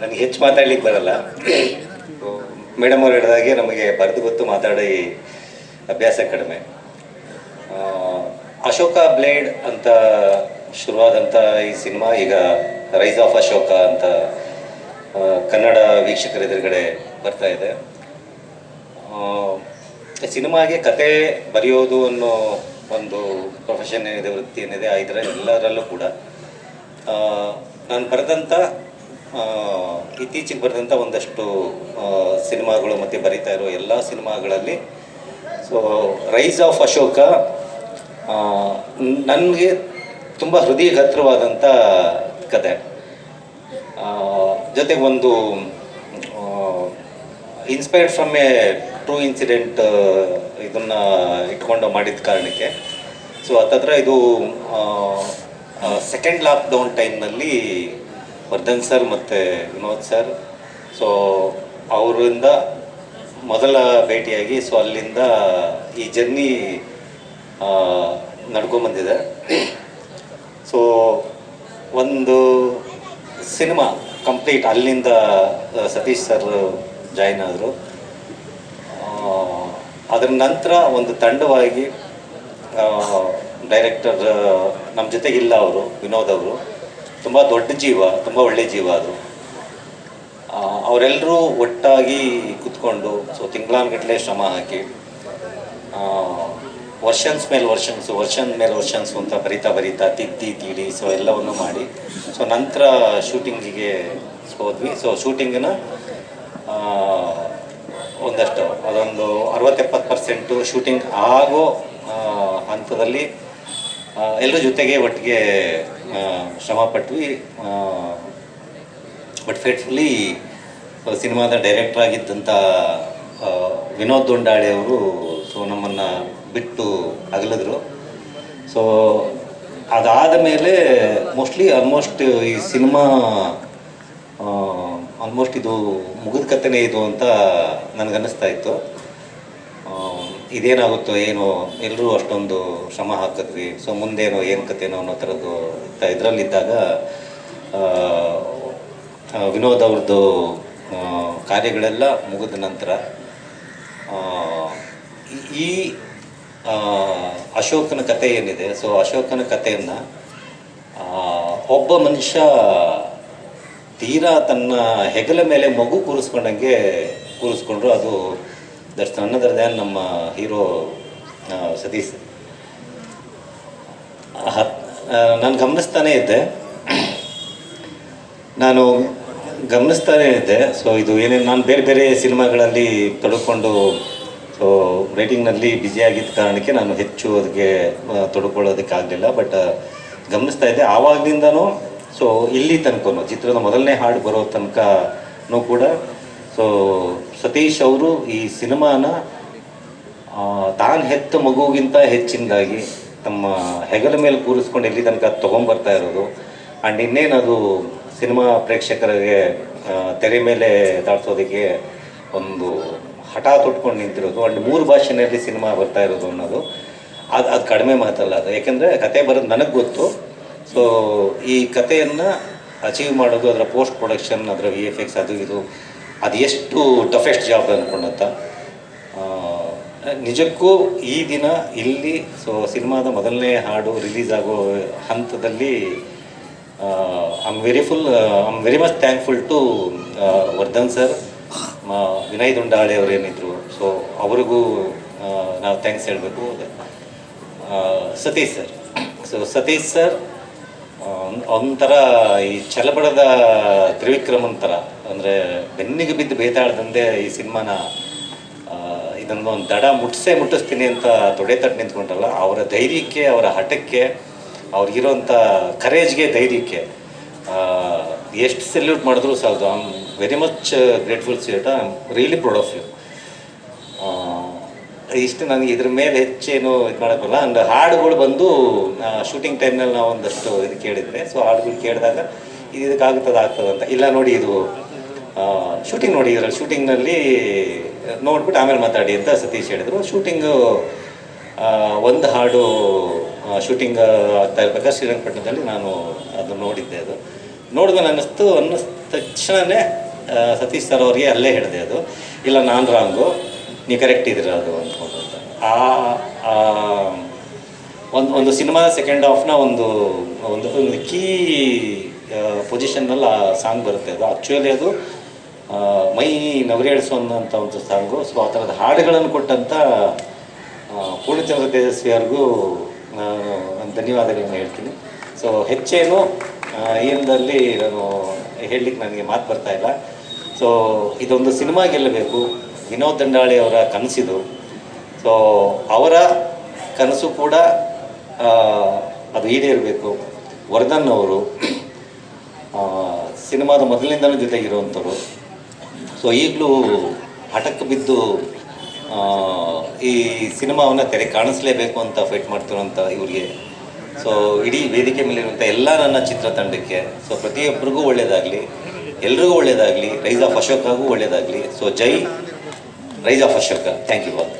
ನನಗೆ ಹೆಚ್ಚು ಮಾತಾಡ್ಲಿಕ್ಕೆ ಬರಲ್ಲ. ಮೇಡಮ್ ಅವ್ರು ಹೇಳಿದಾಗೆ ನಮಗೆ ಬರೆದು ಗೊತ್ತು ಮಾತಾಡಿ ಅಭ್ಯಾಸ ಕಡಿಮೆ. ಅಶೋಕ ಬ್ಲೇಡ್ ಅಂತ ಶುರುವಾದಂಥ ಈ ಸಿನಿಮಾ ಈಗ ರೈಸ್ ಆಫ್ ಅಶೋಕ ಅಂತ ಕನ್ನಡ ವೀಕ್ಷಕರ ಎದುರುಗಡೆ ಬರ್ತಾ ಇದೆ. ಸಿನಿಮಾಗೆ ಕತೆ ಬರೆಯೋದು ಅನ್ನೋ ಒಂದು ಪ್ರೊಫೆಷನ್ ಏನಿದೆ, ವೃತ್ತಿ ಏನಿದೆ ಇದರ ಎಲ್ಲರಲ್ಲೂ ಕೂಡ ನಾನು ಬರೆದಂಥ ಇತ್ತೀಚೆಗೆ ಬರೆದಂಥ ಒಂದಷ್ಟು ಸಿನಿಮಾಗಳು ಮತ್ತು ಬರಿತಾ ಇರೋ ಎಲ್ಲ ಸಿನಿಮಾಗಳಲ್ಲಿ, ಸೊ ರೈಸ್ ಆಫ್ ಅಶೋಕ ನನಗೆ ತುಂಬ ಹೃದಯ ಹತ್ತಿರವಾದಂಥ ಕತೆ ಜೊತೆಗೆ ಒಂದು inspired from a true incident ಇದನ್ನು ಇಟ್ಕೊಂಡು ಮಾಡಿದ ಕಾರಣಕ್ಕೆ. ಸೊ ಹತ್ತತ್ರ ಇದು ಸೆಕೆಂಡ್ ಲಾಕ್ಡೌನ್ ಟೈಮ್ನಲ್ಲಿ ವರ್ಧನ್ ಸರ್ ಮತ್ತು ವಿನೋದ್ ಸರ್. ಸೊ ಅವರಿಂದ ಮೊದಲ ಭೇಟಿಯಾಗಿ ಸೊ ಅಲ್ಲಿಂದ ಈ ಜರ್ನಿ ನಡ್ಕೊಂಬಂದಿದೆ ಸೊ ಒಂದು ಸಿನಿಮಾ ಕಂಪ್ಲೀಟ್ ಅಲ್ಲಿಂದ ಸತೀಶ್ ಸರ್ ಜಾಯ್ನ್ ಆದರು. ಅದರ ನಂತರ ಒಂದು ತಂಡವಾಗಿ ಡೈರೆಕ್ಟರ್ ನಮ್ಮ ಜೊತೆಗಿಲ್ಲ ಅವರು, ವಿನೋದ್ ಅವರು. ತುಂಬ ದೊಡ್ಡ ಜೀವ, ತುಂಬ ಒಳ್ಳೆ ಜೀವ ಅದು. ಅವರೆಲ್ಲರೂ ಒಟ್ಟಾಗಿ ಕುತ್ಕೊಂಡು, ಸೊ ತಿಂಗಳಾನ್ಗಟ್ಟಲೆ ಶ್ರಮ ಹಾಕಿ ವರ್ಷನ್ಸ್ ಮೇಲೆ ವರ್ಷನ್ಸು, ವರ್ಷನ್ ಮೇಲೆ ವರ್ಷನ್ಸು ಅಂತ ಬರಿತಾ ಬರಿತಾ ತಿದ್ದಿ, ತೀಡಿ, ಸೊ ಎಲ್ಲವನ್ನು ಮಾಡಿ, ಸೊ ನಂತರ ಶೂಟಿಂಗಿಗೆ ಹೋದ್ವಿ. ಸೊ ಶೂಟಿಂಗನ್ನ ಒಂದಷ್ಟು, ಅದೊಂದು ಅರವತ್ತೆಪ್ಪತ್ತು ಪರ್ಸೆಂಟು ಶೂಟಿಂಗ್ ಆಗೋ ಹಂತದಲ್ಲಿ ಎಲ್ಲರ ಜೊತೆಗೆ ಒಟ್ಟಿಗೆ ಶ್ರಮ ಪಟ್ವಿ ಬಟ್ ಫೇಟ್ಫುಲಿ ಸಿನಿಮಾದ ಡೈರೆಕ್ಟರ್ ಆಗಿದ್ದಂಥ ವಿನೋದ್ ದೊಂಡಾಳೆ ಅವರು ಸೊ ನಮ್ಮನ್ನು ಬಿಟ್ಟು ಅಗಲಿದ್ರು. ಸೊ ಅದಾದ ಮೇಲೆ ಮೋಸ್ಟ್ಲಿ ಆಲ್ಮೋಸ್ಟ್ ಈ ಸಿನಿಮಾ ಆಲ್ಮೋಸ್ಟ್ ಇದು ಮುಗಿದ ಕಥೆನೇ ಇದು ಅಂತ ನನಗನ್ನಿಸ್ತಾ ಇತ್ತು. ಇದೇನಾಗುತ್ತೋ ಏನೋ ಎಲ್ಲರೂ ಅಷ್ಟೊಂದು ಶ್ರಮ ಹಾಕಿದ್ವಿ. ಸೊ ಮುಂದೇನೋ ಏನು ಕತೆನೋ ಅನ್ನೋ ಥರದ್ದು ಇದರಲ್ಲಿದ್ದಾಗ ವಿನೋದ್ ಅವ್ರದ್ದು ಕಾರ್ಯಗಳೆಲ್ಲ ಮುಗಿದ ನಂತರ ಈ ಅಶೋಕನ ಕತೆ ಏನಿದೆ, ಸೊ, ಅಶೋಕನ ಕಥೆಯನ್ನು ಒಬ್ಬ ಮನುಷ್ಯ ತೀರಾ ತನ್ನ ಹೆಗಲ ಮೇಲೆ ಮಗು ಕೂರಿಸ್ಕೊಂಡಂಗೆ ಕೂರಿಸ್ಕೊಂಡ್ರು. ಅದು ದಟ್ಸ್ ಅನ್ನದರ್ ದ್ಯಾನ್ ನಮ್ಮ ಹೀರೋ ಸತೀಶ್. ನಾನು ಗಮನಿಸ್ತಾನೇ ಇದ್ದೆ. ನಾನು ಗಮನಿಸ್ತಾನೇ ಇದ್ದೆ. ಸೊ ಇದು ಏನೇನು, ನಾನು ಬೇರೆ ಬೇರೆ ಸಿನಿಮಾಗಳಲ್ಲಿ ತೊಡಕೊಂಡು ಸೊ ರೈಟಿಂಗ್ನಲ್ಲಿ ಆಗಿದ್ದ ಕಾರಣಕ್ಕೆ ನಾನು ಹೆಚ್ಚು ಅದಕ್ಕೆ ತೊಡಕೊಳ್ಳೋದಕ್ಕಾಗಲಿಲ್ಲ. ಬಟ್ ಗಮನಿಸ್ತಾ ಇದ್ದೆ. ಆವಾಗಲಿಂದನೂ ಸೊ ಇಲ್ಲಿ ತನಕನೂ, ಚಿತ್ರದ ಮೊದಲನೇ ಹಾಡು ಬರೋ ತನಕನೂ ಕೂಡ ಸೊ ಸತೀಶ್ ಅವರು ಈ ಸಿನಿಮಾನ ತಾನು ಹೆತ್ತ ಮಗುವಿಗಿಂತ ಹೆಚ್ಚಿನದಾಗಿ ತಮ್ಮ ಹೆಗಲ ಮೇಲೆ ಕೂರಿಸ್ಕೊಂಡು ಎಲ್ಲಿ ತನಕ ತೊಗೊಂಬರ್ತಾ ಇರೋದು. ಆ್ಯಂಡ್ ಇನ್ನೇನದು ಸಿನಿಮಾ ಪ್ರೇಕ್ಷಕರಿಗೆ ತೆರೆ ಮೇಲೆ ದಾಟಿಸೋದಕ್ಕೆ ಒಂದು ಹಠ ತೊಟ್ಕೊಂಡು ನಿಂತಿರೋದು. ಆ್ಯಂಡ್ ಮೂರು ಭಾಷೆಯಲ್ಲಿ ಸಿನಿಮಾ ಬರ್ತಾ ಇರೋದು ಅನ್ನೋದು. ಅದು ಅದು ಕಡಿಮೆ ಮಾತಲ್ಲ ಅದು. ಯಾಕೆಂದರೆ ಕತೆ ಬರೋದು ನನಗೆ ಗೊತ್ತು. ಸೊ ಈ ಕಥೆಯನ್ನು ಅಚೀವ್ ಮಾಡೋದು, ಅದರ ಪೋಸ್ಟ್ ಪ್ರೊಡಕ್ಷನ್ ಅದರ ವಿ ಎಫ್ ಎಕ್ಸ್ ಅದು ಇದು. ಅದು ಎಷ್ಟು ಟಫೆಸ್ಟ್ ಜಾಬ್ ಅಂದ್ಕೊಂಡಂತ ನಿಜಕ್ಕೂ ಈ ದಿನ ಇಲ್ಲಿ, ಸೊ, ಸಿನಿಮಾದ ಮೊದಲನೇ ಹಾಡು ರಿಲೀಸ್ ಆಗೋ ಹಂತದಲ್ಲಿ am very full am very much thankful to Vardhan sir Vinay Dundale ಅವರು ಏನಿದ್ರು. ಸೊ ಅವ್ರಿಗೂ ನಾವು ಥ್ಯಾಂಕ್ಸ್ ಹೇಳಬೇಕು. Satish sir so Satish sir ಒಂಥರ ಈ ಛಲಬಡದ ತ್ರಿವಿಕ್ರಮನ್ ಥರ ಅಂದರೆ ಬೆನ್ನಿಗೆ ಬಿದ್ದು ಬೇತಾಡ್ದಂದೆ ಈ ಸಿನಿಮಾನ ಇದನ್ನು ಒಂದು ದಡ ಮುಟ್ಸೇ ಮುಟ್ಟಿಸ್ತೀನಿ ಅಂತ ತೊಡೆ ತಟ್ಟು ನಿಂತ್ಕೊಂಡ್ರಲ್ಲ ಅವರ ಧೈರ್ಯಕ್ಕೆ, ಅವರ ಹಠಕ್ಕೆ ಅವ್ರಿಗಿರೋಂಥ ಕರೇಜ್ಗೆ ಧೈರ್ಯಕ್ಕೆ ಎಷ್ಟು ಸೆಲ್ಯೂಟ್ ಮಾಡಿದ್ರು ಸಾಲದು. I am very much grateful sit I am really proud of you ಇಷ್ಟು ನನಗೆ ಇದ್ರ ಮೇಲೆ ಹೆಚ್ಚೇನು ಇದು ಮಾಡೋಕ್ಕಲ್ಲ. ಅಂಡ್ ಹಾಡುಗಳು ಬಂದು ಶೂಟಿಂಗ್ ಟೈಮ್ನಲ್ಲಿ ನಾವು ಒಂದಷ್ಟು ಇದು ಕೇಳಿದ್ರೆ ಸೊ ಹಾಡುಗಳು ಕೇಳಿದಾಗ ಇದು ಇದಕ್ಕಾಗ್ತದೆ, ಆಗ್ತದೆ ಅಂತ. ಇಲ್ಲ ನೋಡಿ ಇದು ಶೂಟಿಂಗ್ ನೋಡಿ ಇದರಲ್ಲಿ ಶೂಟಿಂಗ್ನಲ್ಲಿ ನೋಡ್ಬಿಟ್ಟು ಆಮೇಲೆ ಮಾತಾಡಿ ಅಂತ ಸತೀಶ್ ಹೇಳಿದರು. ಶೂಟಿಂಗು ಒಂದು ಹಾಡು ಶೂಟಿಂಗ್ ಆಗ್ತಾ ಇರ್ಬೇಕಾದ್ರೆ ಶ್ರೀರಂಗಪಟ್ಟಣದಲ್ಲಿ ನಾನು ಅದನ್ನು ನೋಡಿದ್ದೆ ಅದು. ನೋಡಿದ್ಮೇಲೆ ಅನ್ನಿಸ್ತು ಅನ್ನಿಸ್ ತಕ್ಷಣವೇ ಸತೀಶ್ ಸರ್ ಅವ್ರಿಗೆ ಅಲ್ಲೇ ಹೇಳಿದೆ ಅದು. ಇಲ್ಲ, ನಾನು ರಾಂಗು ನೀವು ಕರೆಕ್ಟ್ ಇದ್ದೀರ ಅದು ಅಂದ್ಕೊಂಡು ಅಂತ. ಆ ಒಂದು ಒಂದು ಸಿನಿಮಾ ಸೆಕೆಂಡ್ ಹಾಫ್ನ ಒಂದು ಒಂದು ಒಂದು ಕೀ ಪೊಸಿಷನ್ನಲ್ಲಿ ಆ ಸಾಂಗ್ ಬರುತ್ತೆ ಅದು. ಆ್ಯಕ್ಚುಲಿ ಅದು ಮೈ ನವರೇಳಿಸುವಂಥ ಒಂದು ಸಾಂಗು ಸೊ ಆ ಥರದ ಹಾಡುಗಳನ್ನು ಕೊಟ್ಟಂಥ ಆ, ಪೂರ್ಣಚಂದ್ರ ತೇಜಸ್ವಿ ಅವ್ರಿಗೂ ನಾನು ನನ್ನ ಧನ್ಯವಾದಗಳನ್ನು ಹೇಳ್ತೀನಿ. ಸೊ ಹೆಚ್ಚೇನು ಏನದಲ್ಲಿ ನಾನು ಹೇಳಲಿಕ್ಕೆ ನನಗೆ ಮಾತು ಬರ್ತಾ ಇಲ್ಲ. ಸೊ ಇದೊಂದು ಸಿನಿಮಾ ಗೆಲ್ಲಬೇಕು. ವಿನೋದ್ ದಂಡಾಳಿ ಅವರ ಕನಸಿದು. ಸೊ ಅವರ ಕನಸು ಕೂಡ ಅದು ಈಡೇರಬೇಕು ವರ್ಧನ್ ಅವರು ಸಿನಿಮಾದ ಮೊದಲಿನಿಂದಲೂ ಜೊತೆಗಿರುವಂಥವ್ರು. ಸೊ ಈಗಲೂ ಹಠಕ್ಕೆ ಬಿದ್ದು ಈ ಸಿನಿಮಾವನ್ನು ತೆರೆ ಕಾಣಿಸ್ಲೇಬೇಕು ಅಂತ ಫೈಟ್ ಮಾಡ್ತಿರೋಂಥ ಇವರಿಗೆ. ಸೊ ಇಡೀ ವೇದಿಕೆ ಮೇಲಿರುವಂಥ ಎಲ್ಲ ನನ್ನ ಚಿತ್ರತಂಡಕ್ಕೆ ಸೊ ಪ್ರತಿಯೊಬ್ಬರಿಗೂ ಒಳ್ಳೆಯದಾಗಲಿ ಎಲ್ರಿಗೂ ಒಳ್ಳೆಯದಾಗಲಿ ರೈಸ್ ಆಫ್ ಅಶೋಕಾಗೂ ಒಳ್ಳೆಯದಾಗಲಿ so Jai rise of Ashoka thank you all